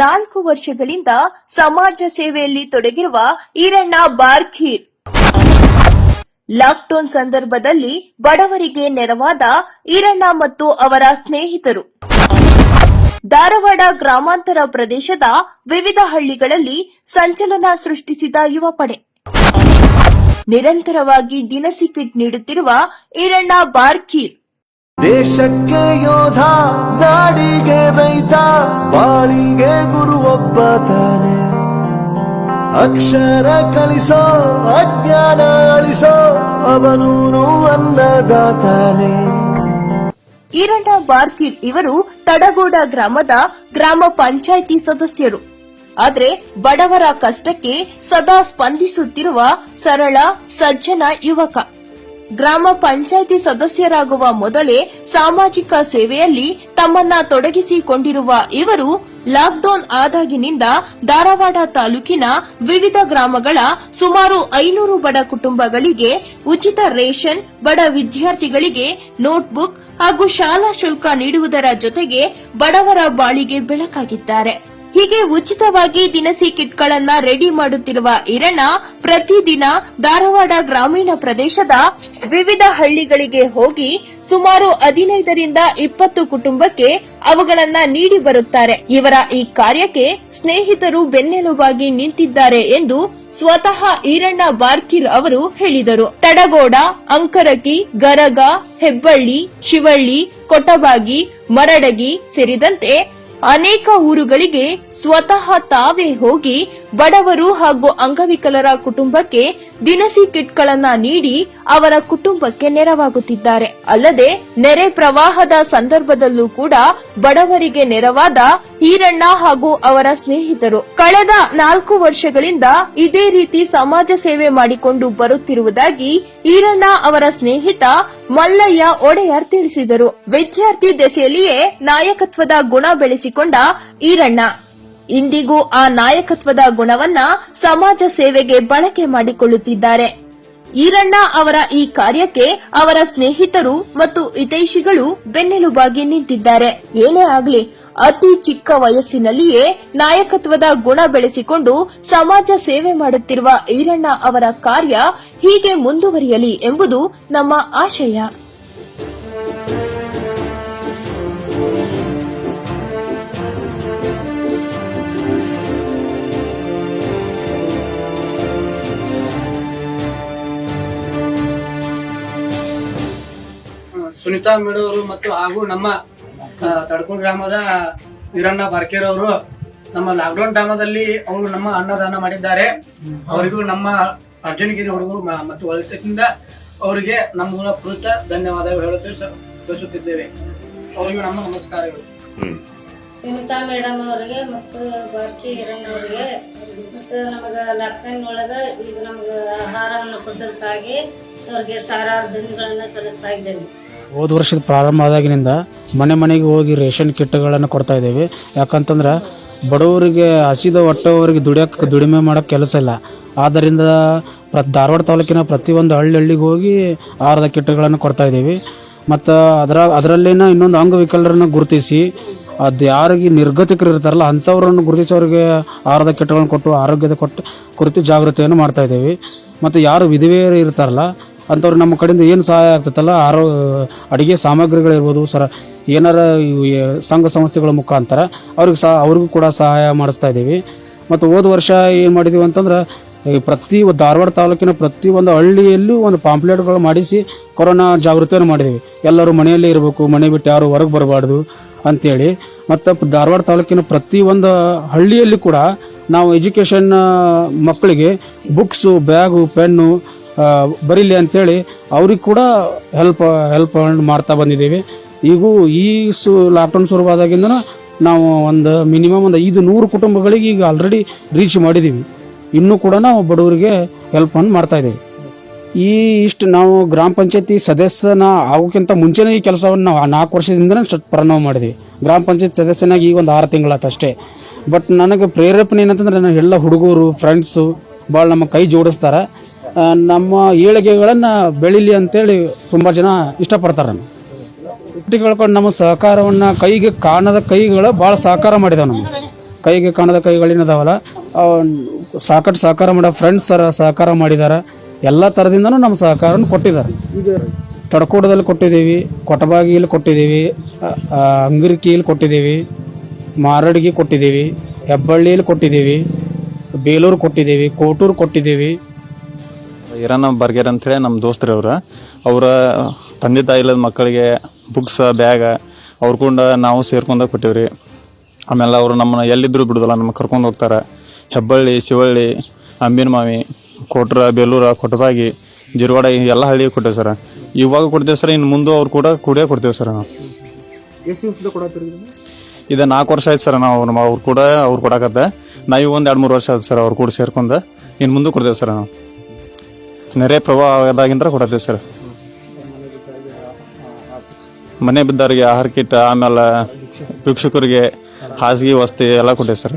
ನಾಲ್ಕು ವರ್ಷಗಳಿಂದ ಸಮಾಜ ಸೇವೆಯಲ್ಲಿ ತೊಡಗಿರುವ ಈರಣ್ಣ ಬಾರ್ಖೀರ್ ಲಾಕ್ಡೌನ್ ಸಂದರ್ಭದಲ್ಲಿ ಬಡವರಿಗೆ ನೆರವಾದ ಈರಣ್ಣ ಮತ್ತು ಅವರ ಸ್ನೇಹಿತರು. ಧಾರವಾಡ ಗ್ರಾಮಾಂತರ ಪ್ರದೇಶದ ವಿವಿಧ ಹಳ್ಳಿಗಳಲ್ಲಿ ಸಂಚಲನ ಸೃಷ್ಟಿಸಿದ ಯುವ ಪಡೆ ನಿರಂತರವಾಗಿ ದಿನಸಿ ಕಿಟ್ ನೀಡುತ್ತಿರುವ ಈರಣ್ಣ ಬಾರ್ಖೀರ್ ದೇಶಕ್ಕೆ ಯೋಧ ಬಾಳಿಗೆ ಗುರು ಒಬ್ಬ ತಾನೆ ಅಕ್ಷರ ಕಲಿಸೋ, ಅಜ್ಞಾನ ಅಳಿಸೋ ಅವನೂನು ಅನ್ನದಾತಾನೆ ಈರಣ್ಣ ಬಾರ್ಕಿರ್ ಇವರು ತಡಗೋಡ ಗ್ರಾಮದ ಗ್ರಾಮ ಪಂಚಾಯಿತಿ ಸದಸ್ಯರು. ಆದರೆ ಬಡವರ ಕಷ್ಟಕ್ಕೆ ಸದಾ ಸ್ಪಂದಿಸುತ್ತಿರುವ ಸರಳ, ಸಜ್ಜನ ಯುವಕ. ಗ್ರಾಮ ಪಂಚಾಯಿತಿ ಸದಸ್ಯರಾಗುವ ಮೊದಲೇ ಸಾಮಾಜಿಕ ಸೇವೆಯಲ್ಲಿ ತಮ್ಮನ್ನ ತೊಡಗಿಸಿಕೊಂಡಿರುವ ಇವರು ಲಾಕ್ಡೌನ್ ಆದಾಗಿನಿಂದ ಧಾರವಾಡ ತಾಲೂಕಿನ ವಿವಿಧ ಗ್ರಾಮಗಳ ಸುಮಾರು ಐನೂರು ಬಡ ಕುಟುಂಬಗಳಿಗೆ ಉಚಿತ ರೇಷನ್, ಬಡ ವಿದ್ಯಾರ್ಥಿಗಳಿಗೆ ನೋಟ್ಬುಕ್ ಹಾಗೂ ಶಾಲಾ ಶುಲ್ಕ ನೀಡುವುದರ ಜೊತೆಗೆ ಬಡವರ ಬಾಳಿಗೆ ಬೆಳಕಾಗಿದ್ದಾರೆ. ಹೀಗೆ ಉಚಿತವಾಗಿ ದಿನಸಿ ಕಿಟ್ಗಳನ್ನ ರೆಡಿ ಮಾಡುತ್ತಿರುವ ಇರಣ್ಣ ಪ್ರತಿದಿನ ಧಾರವಾಡ ಗ್ರಾಮೀಣ ಪ್ರದೇಶದ ವಿವಿಧ ಹಳ್ಳಿಗಳಿಗೆ ಹೋಗಿ ಸುಮಾರು ಹದಿನೈದರಿಂದ ಇಪ್ಪತ್ತು ಕುಟುಂಬಕ್ಕೆ ಅವುಗಳನ್ನ ನೀಡಿ ಬರುತ್ತಾರೆ. ಇವರ ಈ ಕಾರ್ಯಕ್ಕೆ ಸ್ನೇಹಿತರು ಬೆನ್ನೆಲುಬಾಗಿ ನಿಂತಿದ್ದಾರೆ ಎಂದು ಸ್ವತಃ ಈರಣ್ಣ ಬಾರ್ಕಿರ್ ಅವರು ಹೇಳಿದರು. ತಡಗೋಡ ಅಂಕರಕಿ ಗರಗ, ಹೆಬ್ಬಳ್ಳಿ, ಶಿವಳ್ಳಿ, ಕೊಟಬಾಗಿ, ಮರಡಗಿ ಸೇರಿದಂತೆ ಅನೇಕ ಊರುಗಳಿಗೆ ಸ್ವತಃ ತಾವೇ ಹೋಗಿ ಬಡವರು ಹಾಗೂ ಅಂಗವಿಕಲರ ಕುಟುಂಬಕ್ಕೆ ದಿನಸಿ ಕಿಟ್ಗಳನ್ನ ನೀಡಿ ಅವರ ಕುಟುಂಬಕ್ಕೆ ನೆರವಾಗುತ್ತಿದ್ದಾರೆ. ಅಲ್ಲದೆ, ನೆರೆ ಪ್ರವಾಹದ ಸಂದರ್ಭದಲ್ಲೂ ಕೂಡ ಬಡವರಿಗೆ ನೆರವಾದ ಈರಣ್ಣ ಹಾಗೂ ಅವರ ಸ್ನೇಹಿತರು. ಕಳೆದ ನಾಲ್ಕು ವರ್ಷಗಳಿಂದ ಇದೇ ರೀತಿ ಸಮಾಜ ಸೇವೆ ಮಾಡಿಕೊಂಡು ಬರುತ್ತಿರುವುದಾಗಿ ಈರಣ್ಣ ಅವರ ಸ್ನೇಹಿತ ಮಲ್ಲಯ್ಯ ಒಡೆಯರ್ ತಿಳಿಸಿದರು. ವಿದ್ಯಾರ್ಥಿ ದೆಸೆಯಲ್ಲಿಯೇ ನಾಯಕತ್ವದ ಗುಣ ಬೆಳೆಸಿಕೊಂಡ ಈರಣ್ಣ. ಇಂದಿಗೂ ಆ ನಾಯಕತ್ವದ ಗುಣವನ್ನ ಸಮಾಜ ಸೇವೆಗೆ ಬಳಕೆ ಮಾಡಿಕೊಳ್ಳುತ್ತಿದ್ದಾರೆ. ಈರಣ್ಣ ಅವರ ಈ ಕಾರ್ಯಕ್ಕೆ ಅವರ ಸ್ನೇಹಿತರು ಮತ್ತು ಹಿತೈಷಿಗಳು ಬೆನ್ನೆಲುಬಾಗಿ ನಿಂತಿದ್ದಾರೆ. ಏನೇ ಆಗ್ಲಿ, ಅತಿ ಚಿಕ್ಕ ವಯಸ್ಸಿನಲ್ಲಿಯೇ ನಾಯಕತ್ವದ ಗುಣ ಬೆಳೆಸಿಕೊಂಡು ಸಮಾಜ ಸೇವೆ ಮಾಡುತ್ತಿರುವ ಈರಣ್ಣ ಅವರ ಕಾರ್ಯ ಹೀಗೆ ಮುಂದುವರಿಯಲಿ ಎಂಬುದು ನಮ್ಮ ಆಶಯ. ಸುನಿತಾ ಮೇಡಮ್ ಅವರು ಮತ್ತು ಹಾಗೂ ನಮ್ಮ ತಡ್ಕೋಳ್ ಗ್ರಾಮದ ವೀರಣ್ಣ ಬಾರ್ಕೇರ್ ಅವರು ನಮ್ಮ ಲಾಕ್ಡೌನ್ ಟೈಮದಲ್ಲಿ ಅವರು ನಮ್ಮ ಅನ್ನದಾನ ಮಾಡಿದ್ದಾರೆ. ಅವರಿಗೂ ನಮ್ಮ ಅರ್ಜುನಗಿರಿ ಹುಡುಗರು ಮತ್ತು ಒಳಿತದಿಂದ ಅವರಿಗೆ ನಮ್ಮ ಪೂರ್ತ ಧನ್ಯವಾದ ಹೇಳುತ್ತೇವೆ ಸರ್ ತಿಳಿಸುತ್ತಿದ್ದೇವೆ. ಅವರಿಗೂ ನಮ್ಮ ನಮಸ್ಕಾರಗಳು. ಸುನಿತಾ ಮೇಡಮ್ ಅವರಿಗೆ ಮತ್ತು ಬಾರ್ಕಿ ಹಿರಣ್ಣ ಅವರಿಗೆ. ಮತ್ತು ನಮಗೆ ಲಾಕ್ಡೌನ್ ಒಳಗೆ ಈಗ ನಮ್ಗೆ ಆಹಾರವನ್ನು ಕೊಟ್ಟದಕ್ಕಾಗಿ ಅವ್ರಿಗೆ ಸಾರಾರು ಧನ್ಯಗಳನ್ನು ಸಲ್ಲಿಸ್ತಾ ಇದ್ದೇನೆ ಹೋದ ವರ್ಷದ ಪ್ರಾರಂಭ ಆದಾಗಿನಿಂದ ಮನೆ ಮನೆಗೆ ಹೋಗಿ ರೇಷನ್ ಕಿಟ್ಗಳನ್ನು ಕೊಡ್ತಾ ಇದ್ದೇವೆ. ಯಾಕಂತಂದ್ರೆ ಬಡವರಿಗೆ ಹಸಿದ ಹೊಟ್ಟೆವರಿಗೆ ದುಡಿಯೋಕೆ ದುಡಿಮೆ ಮಾಡೋಕ್ಕೆ ಕೆಲಸ ಇಲ್ಲ. ಆದ್ದರಿಂದ ಪ್ರ, ಧಾರವಾಡ ತಾಲೂಕಿನ ಪ್ರತಿಯೊಂದು ಹಳ್ಳಿ ಹಳ್ಳಿಗೆ ಹೋಗಿ ಆಹಾರದ ಕಿಟ್ಗಳನ್ನು ಕೊಡ್ತಾ ಇದ್ದೀವಿ. ಮತ್ತು ಅದರ, ಅದರಲ್ಲಿನ ಇನ್ನೊಂದು ಅಂಗವಿಕಲರನ್ನು ಗುರುತಿಸಿ, ಅದು ಯಾರಿಗೆ ನಿರ್ಗತಿಕರು ಇರ್ತಾರಲ್ಲ, ಅಂಥವ್ರನ್ನು ಗುರುತಿಸಿ ಅವರಿಗೆ ಆಹಾರದ ಕಿಟ್ಗಳನ್ನು ಕೊಟ್ಟು, ಆರೋಗ್ಯದ ಕೊಟ್ಟು, ಕುರಿತು ಜಾಗೃತಿಯನ್ನು ಮಾಡ್ತಾ ಇದ್ದೀವಿ. ಮತ್ತು ಯಾರು ವಿಧವೆಯರು ಇರ್ತಾರಲ್ಲ ಅಂಥವ್ರು ನಮ್ಮ ಕಡೆಯಿಂದ ಏನು ಸಹಾಯ ಆಗ್ತೈತಲ್ಲ, ಆರೋ ಅಡುಗೆ ಸಾಮಗ್ರಿಗಳಿರ್ಬೋದು, ಸರ, ಏನಾರ ಸಂಘ ಸಂಸ್ಥೆಗಳ ಮುಖಾಂತರ ಅವ್ರಿಗೆ ಸಹ, ಅವ್ರಿಗೂ ಕೂಡ ಸಹಾಯ ಮಾಡಿಸ್ತಾ ಇದ್ದೀವಿ. ಮತ್ತು ಹೋದ ವರ್ಷ ಏನು ಮಾಡಿದ್ದೀವಿ ಅಂತಂದ್ರೆ ಪ್ರತಿ ಧಾರವಾಡ ತಾಲೂಕಿನ ಪ್ರತಿಯೊಂದು ಹಳ್ಳಿಯಲ್ಲೂ ಒಂದು ಪಾಂಪ್ಲೆಟ್ಗಳು ಮಾಡಿಸಿ ಕೊರೋನಾ ಜಾಗೃತಿಯನ್ನು ಮಾಡಿದ್ದೀವಿ ಎಲ್ಲರೂ ಮನೆಯಲ್ಲೇ ಇರಬೇಕು, ಮನೆ ಬಿಟ್ಟು ಯಾರು ಹೊರಗೆ ಬರಬಾರ್ದು ಅಂಥೇಳಿ ಮತ್ತು ಧಾರವಾಡ ತಾಲೂಕಿನ ಪ್ರತಿಯೊಂದು ಹಳ್ಳಿಯಲ್ಲಿ ಕೂಡ ನಾವು ಎಜುಕೇಷನ್ ಮಕ್ಕಳಿಗೆ ಬುಕ್ಸು, ಬ್ಯಾಗು, ಪೆನ್ನು ಬರೀಲಿ ಅಂತೇಳಿ ಅವ್ರಿಗೆ ಕೂಡ ಹೆಲ್ಪ್ ಹೆಲ್ಪ್ ಮಾಡ್ತಾ ಬಂದಿದ್ದೀವಿ. ಈಗೂ ಈ ಸು ಲಾಕ್ಡೌನ್ ಶುರುವಾದಾಗಿಂದ ನಾವು ಒಂದು ಮಿನಿಮಮ್ ಒಂದು ಐದು ನೂರು ಕುಟುಂಬಗಳಿಗೆ ಈಗ ಆಲ್ರೆಡಿ ರೀಚ್ ಮಾಡಿದ್ದೀವಿ. ಇನ್ನೂ ಕೂಡ ನಾವು ಬಡವರಿಗೆ ಹೆಲ್ಪನ್ನು ಮಾಡ್ತಾ ಇದ್ದೀವಿ. ಈ ಇಷ್ಟು ನಾವು ಗ್ರಾಮ ಪಂಚಾಯತಿ ಸದಸ್ಯನ ಆಗೋಕ್ಕಿಂತ ಮುಂಚೆನೇ ಈ ಕೆಲಸವನ್ನು ನಾವು ನಾಲ್ಕು ವರ್ಷದಿಂದನೇ ಪ್ರಾರಂಭ ಮಾಡಿದ್ವಿ ಗ್ರಾಮ ಪಂಚಾಯತ್ ಸದಸ್ಯನಾಗಿ ಈಗ ಒಂದು ಆರು ತಿಂಗಳಾತಷ್ಟೇ ಬಟ್ ನನಗೆ ಪ್ರೇರೇಪಣೆ ಏನಂತಂದ್ರೆ ನನ್ನ ಎಲ್ಲ ಹುಡುಗರು ಫ್ರೆಂಡ್ಸು ಭಾಳ ನಮ್ಮ ಕೈ ಜೋಡಿಸ್ತಾರೆ. ನಮ್ಮ ಏಳಿಗೆಗಳನ್ನು ಬೆಳೀಲಿ ಅಂತೇಳಿ ತುಂಬ ಜನ ಇಷ್ಟಪಡ್ತಾರೆ ಕೇಳ್ಕೊಂಡು ನಮ್ಮ ಸಹಕಾರವನ್ನು ಕೈಗೆ ಕಾಣದ ಕೈಗಳು ಭಾಳ ಸಹಕಾರ ಮಾಡಿದಾವೆ ನಮಗೆ. ಕೈಗೆ ಕಾಣದ ಕೈಗಳೇನದಾವಲ್ಲ ಸಾಕಷ್ಟು ಸಹಕಾರ ಮಾಡೋ ಫ್ರೆಂಡ್ಸ್ ಸರ ಸಹಕಾರ ಮಾಡಿದ್ದಾರೆ ಎಲ್ಲ ಥರದಿಂದನೂ ನಮ್ಮ ಸಹಕಾರನ ಕೊಟ್ಟಿದ್ದಾರೆ. ತಡಕೋಟದಲ್ಲಿ ಕೊಟ್ಟಿದ್ದೀವಿ ಕೊಟಬಾಗಿಯಲ್ಲಿ ಕೊಟ್ಟಿದ್ದೀವಿ ಅಂಗಿರಿಕಿಯಲ್ಲಿ ಕೊಟ್ಟಿದ್ದೀವಿ, ಮಾರಡಿಗೆ ಕೊಟ್ಟಿದ್ದೀವಿ ಹೆಬ್ಬಳ್ಳಿಯಲ್ಲಿ ಕೊಟ್ಟಿದ್ದೀವಿ, ಬೇಲೂರು ಕೊಟ್ಟಿದ್ದೀವಿ, ಕೋಟೂರು ಕೊಟ್ಟಿದ್ದೀವಿ. ಇರಣ್ಣ ಬರ್ಗೇರ್ ಅಂತೇಳಿ ನಮ್ಮ ದೋಸ್ತರು ಅವ್ರ. ಅವರ ತಂದೆ ತಾಯಿ ಇಲ್ಲದ ಮಕ್ಕಳಿಗೆ ಬುಕ್ಸ್ ಬ್ಯಾಗ ಅವ್ರ ಕೊಂಡ ನಾವು ಸೇರ್ಕೊಂಡ ಕೊಟ್ಟಿವ್ರಿ. ಆಮೇಲೆ ಅವರು ನಮ್ಮನ್ನ ಎಲ್ಲಿದ್ರು ಬಿಡುದಿಲ್ಲ ನಮ್ಮ ಕರ್ಕೊಂಡು ಹೋಗ್ತಾರೆ. ಹೆಬ್ಬಳ್ಳಿ ಶಿವಳ್ಳಿ ಅಂಬಿನಮಾವಿ ಕೊಟ್ರ ಬೇಲೂರ ಕೊಟ್ಟಬಾಗಿ ಜಿರವಾಡ ಎಲ್ಲ ಹಳ್ಳಿಗೆ ಕೊಟ್ಟೇವೆ ಸರ್. ಇವಾಗ ಕೊಡ್ತೇವೆ ಸರ್ ಇನ್ನು ಮುಂದೆ ಅವ್ರು ಕೂಡ ಕೂಡೇ ಕೊಡ್ತೇವೆ ಸರ್ ನಾವು. ಇದು ನಾಲ್ಕು ವರ್ಷ ಆಯ್ತು ಸರ್ ನಾವು ನಮ್ಮ ಅವ್ರು ಕೂಡ ಅವ್ರು ಕೊಡಕತ್ತೆ. ನಾವು ಒಂದು ಎರಡು ಮೂರು ವರ್ಷ ಆಯ್ತು ಸರ್ ಅವ್ರು ಕೂಡ ಸೇರ್ಕೊಂಡು. ಇನ್ನು ಮುಂದೆ ಕೊಡ್ತೇವೆ ಸರ್ ನಾವು. ನೆರೆ ಪ್ರವಾಹದಾಗಿಂದ ಕೊಡತ್ತೀವಿ ಸರ್. ಮನೆ ಬಿದ್ದವರಿಗೆ ಆಹಾರ ಕಿಟ್, ಆಮೇಲೆ ಭಿಕ್ಷುಕರಿಗೆ ಹಾಸಿಗೆ ವಸ್ತಿ ಎಲ್ಲ ಕೊಟ್ಟೆ ಸರ್.